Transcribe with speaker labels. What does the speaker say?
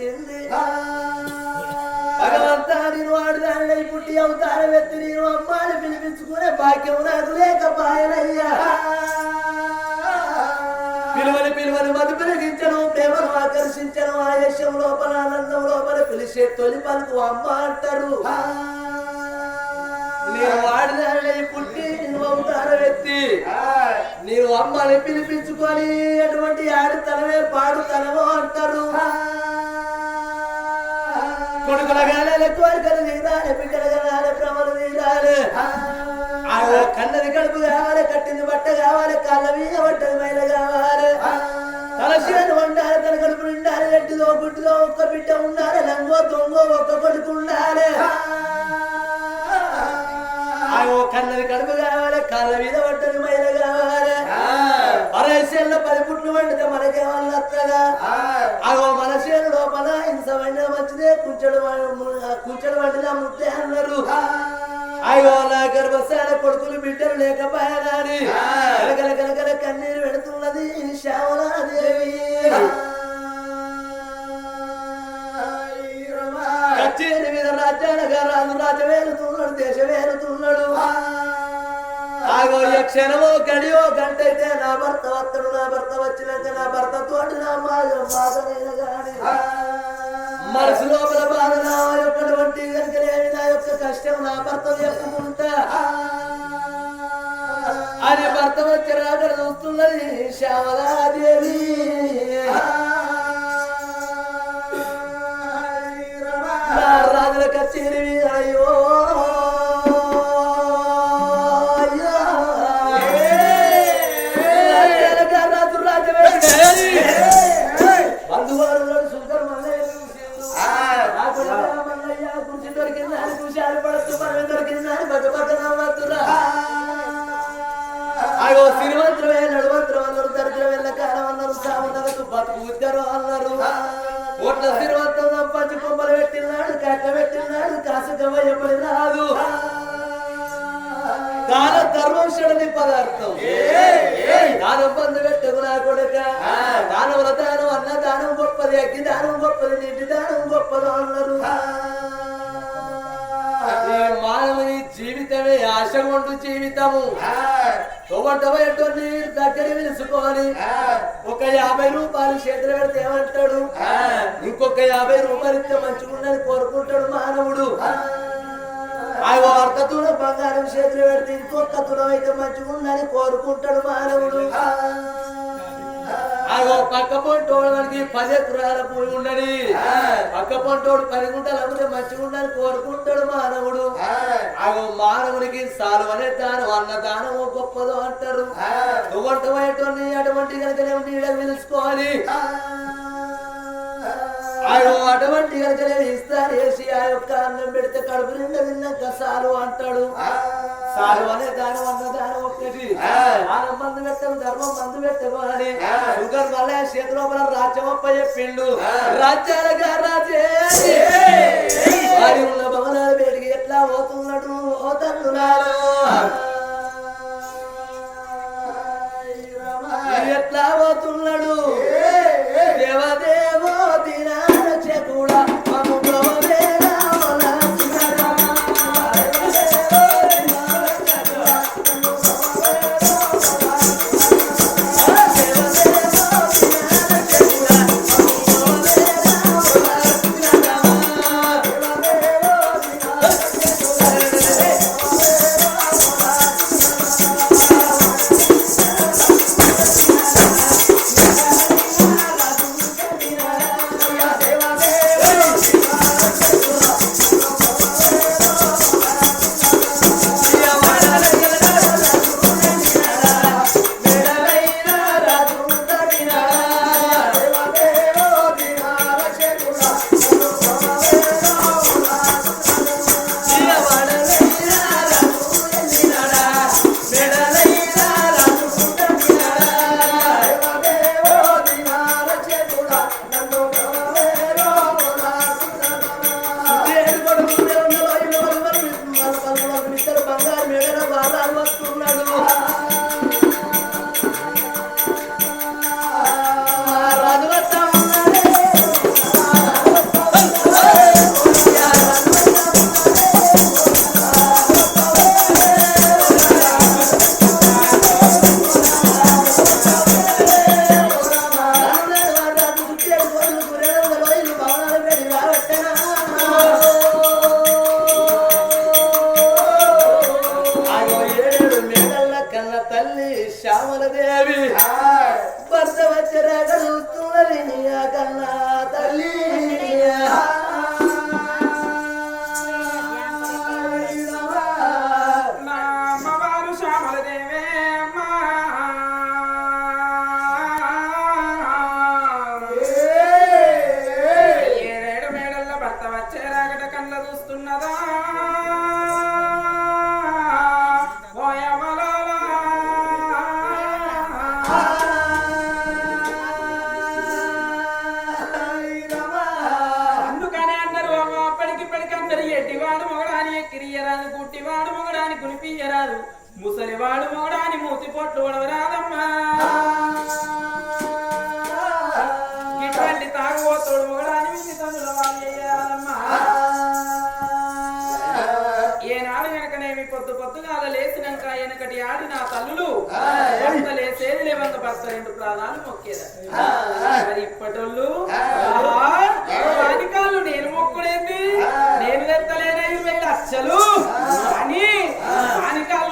Speaker 1: పెట్టింది భగవంతా నేను వాడుదాన్ని పుట్టి అవతారం ఎత్తి నేను అమ్మాని పిలిపించుకునే భాగ్యం నాకు లేకపాయనయ్యా పిలువని పిలువని మధు పెరిగించను ప్రేమను ఆకర్షించను ఆయుష్యం లోపల ఆనందం లోపల పిలిచే తొలి పలుకు అమ్మ అంటారు నేను వాడిదాన్ని పుట్టి నువ్వు అవతారం ఎత్తి నీవు అమ్మని పిలిపించుకొని అటువంటి ఆడుతనమే పాడుతనమో అంటారు కొడుకుల గాలే కోరికలు తీరాలి బిడ్డల గాలే భ్రమలు తీరాలి. కన్నది కడుపు కావాలి కట్టింది బట్ట కావాలి కళ్ళ మీద పట్టది మైల కావాలి. తల చేను వండాలి తన కడుపు నిండాలి ఎట్టిదో గుడ్డిదో ఒక్క బిడ్డ ఉండాలి లంగో దొంగో ఒక్క కొడుకు ఉండాలి. కన్నది కడుపు కావాలి కాళ్ళ మీద పట్టది మైల కావాలి. పరేసేళ్ళ పది పుట్లు వండితే మనకేమన్నా అత్తగా అగో మన వండిన మంచిదే కుంచెడు కుంచెడు వండిన ముద్దే అన్నారు. అయ్యో నా గర్భశాల కొడుకులు బిడ్డలు కలకల కలకల కన్నీరు పెడుతున్నది శ్యామలాదేవి. కచ్చేరి మీద రాజ్యాలుగా రాజు రాజు వేలుతున్నాడు దేశ వేలుతున్నాడు. ఆగో క్షణమో గడియో గంట అయితే నా భర్త వత్తడు నా భర్త వచ్చినాక నా భర్త తోటి నా మాయ బాధనైన గాని. మనసు లోపల బాధ నా యొక్కటువంటి కనుకనేమి నా యొక్క కష్టం నా భర్త చెప్పుకుంటా అని భర్త వచ్చి రాగడ చూస్తున్నది శ్యామలాదేవి. ఉద్దరు అన్నారు ఓట్ల శ్రీమంతం సంపాదించి కొమ్మలు పెట్టినాడు కట్ట పెట్టినాడు కాసు గమయ్యబడి రాదు. దాన ధర్మంశుడని పదార్థం. దానం బంధు పెట్టకు నా కొడుక. దానముల దానం అన్న దానం గొప్పది అగ్గి దానం గొప్పది నీటి దానం గొప్పది అన్నారు. మానవుని జీవితమే ఆశ ఉండు జీవితము దగ్గర పిలుచుకోవాలి ఒక యాభై రూపాయలు చేతులు పెడితే ఏమంటాడు? ఇంకొక యాభై రూపాయలు ఇస్తే మంచిగుండని కోరుకుంటాడు మానవుడు. ఆ. వార్త తుడ బంగారం చేతులు పెడితే ఇంకొక తుడం అయితే మంచిగుండని కోరుకుంటాడు మానవుడు. అగో పక్క పొంటోడు మనకి పది ఎకరాల భూమి ఉండని పక్క పొంటోడు పది గుంటలు అమ్మితే మంచిగా ఉండాలని కోరుకుంటాడు మానవుడు. అగో మానవునికి సాలువనే దానం అన్న దానము గొప్పదో అంటారు. నువ్వంటమైనటువంటి అటువంటి కనుక నీడ పిలుచుకోవాలి అయ్యో అటువంటి కనుక ఇస్తారు వేసి ఆ యొక్క అన్నం పెడితే కడుపు నిండా తిన్నాక సాలు అంటాడు. సాలు అనే దానం ఒక్కటి దానం మందు పెట్టము ధర్మం మందు పెట్టము అని షుగర్ వల్ల చేతి లోపల రాజ్యమప్ప చెప్పిండు రాజ్యాలుగా రాజే. వారి ఉన్న భవనాలు పెరిగి ఎట్లా పోతున్నాడు ఓ మేడల బాధాలు ఏడు మేడల కన్న తల్లి శ్యామలదేవి. భర్త వచ్చరాగ చూస్తున్నది కన్నా తల్లి.
Speaker 2: ముసలివాడు మొగడాని మూతి పొట్లు ఒడవరాదమ్మా ఇటువంటి తాగుబోతోడు మొగడాని మింగి తనుల వాళ్ళు చేయాలమ్మా. ఏనాడు వెనకనేమి పొద్దు పొద్దుగా లేచినాక వెనకటి ఆడి నా తల్లులు భర్త లేసేది లేవంత భర్త రెండు ప్రాణాలు మొక్కేదా మరి ఇప్పటోళ్ళు